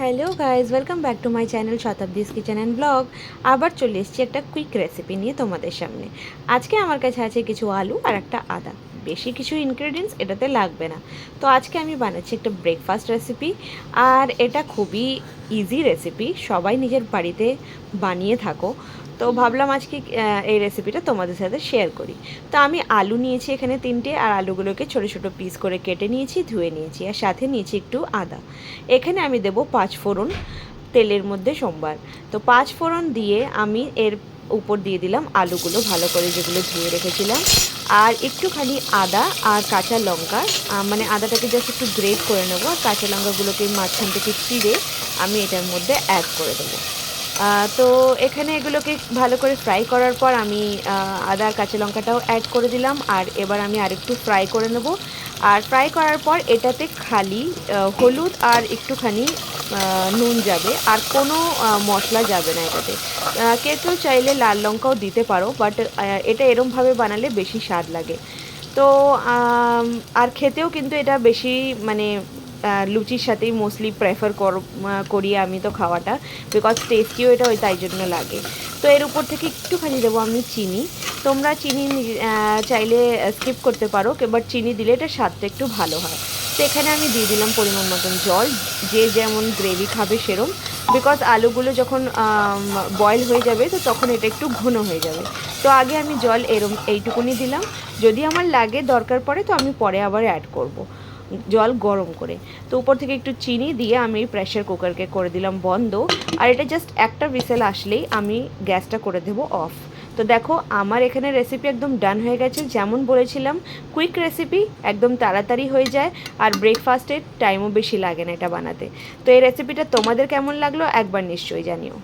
Hello guys welcome back to my channel Shatabdi's kitchen and blog আবার চলে এসেছি একটা কুইক রেসিপি নিয়ে তোমাদের সামনে। আজকে আমার কাছে আছে কিছু আলু আর একটা আদা। বেশি কিছু ইনগ্রেডিয়েন্টস এটাতে লাগবে না। তো আজকে আমি বানাচ্ছি একটা ব্রেকফাস্ট রেসিপি আর এটা খুবই ইজি রেসিপি সবাই নিজের বাড়িতে বানিয়ে থাকো। তো ভাবলাম আজকে এই রেসিপিটা তোমাদের সাথে শেয়ার করি। তো আমি আলু নিয়েছি এখানে তিনটে, আর আলুগুলোকে ছোটো ছোটো পিস করে কেটে নিয়েছি, ধুয়ে নিয়েছি, আর সাথে নিয়েছি একটু আদা। এখানে আমি দেবো পাঁচ ফোড়ন তেলের মধ্যে সোমবার। তো পাঁচ ফোড়ন দিয়ে আমি এর উপর দিয়ে দিলাম আলুগুলো, ভালো করে যেগুলো ধুয়ে রেখেছিলাম। আর একটুখানি আদা আর কাঁচা লঙ্কা মানে আদাটাকে জাস্ট একটু গ্রেট করে নেব আর কাঁচা লঙ্কাগুলোকে মাঝখান থেকে চিড়ে আমি এটার মধ্যে অ্যাড করে দেবো। তো এখানে এগুলোকে ভালো করে ফ্রাই করার পর আমি আদা আর কাঁচা লঙ্কাটাও অ্যাড করে দিলাম আর এবার আমি আরেকটু ফ্রাই করে নেব। আর ফ্রাই করার পর এটাতে খালি হলুদ আর একটুখানি নুন যাবে। আর কোনো মশলা যাবে না এটাতে। কেউ চাইলে লাল লঙ্কাও দিতে পারো বাট এটা এরমভাবে বানালে বেশি স্বাদ লাগে। তো আর খেতেও কিন্তু এটা বেশি মানে লুচির সাথেই মোস্টলি প্রেফার করি আমি তো খাওয়াটা বিকজ টেস্টিও এটা ওই তাই জন্য লাগে। তো এর উপর থেকে একটুখানি দেবো আমি চিনি। তোমরা চিনি চাইলে স্কিপ করতে পারো বাট চিনি দিলে এটা স্বাদটা একটু ভালো হয়। তো এখানে আমি দিয়ে দিলাম পরিমাণ মতন জল, যে যেমন গ্রেভি খাবে সেরম বিকজ আলুগুলো যখন বয়েল হয়ে যাবে, তো তখন এটা একটু ঘন হয়ে যাবে। তো আগে আমি জল এরম, এইটুকুনি দিলাম। যদি আমার লাগে দরকার পড়ে, তো আমি পরে আবার অ্যাড করব। জল গরম করে। তো উপর থেকে একটু চিনি দিয়ে আমি প্রেশার কুকারকে করে দিলাম বন্ধ। আর এটা জাস্ট একটা বিসেল আসলেই আমি গ্যাসটা করে দেবো অফ তো দেখো, আমার এখানে রেসিপি একদম ডান হয়ে গেছে। যেমন বলেছিলাম কুইক রেসিপি একদম তাড়াতাড়ি হয়ে যায় আর ব্রেকফাস্টের টাইমও বেশি লাগে না এটা বানাতে। তো এই রেসিপিটা তোমাদের কেমন লাগল একবার নিশ্চয়ই জানিও।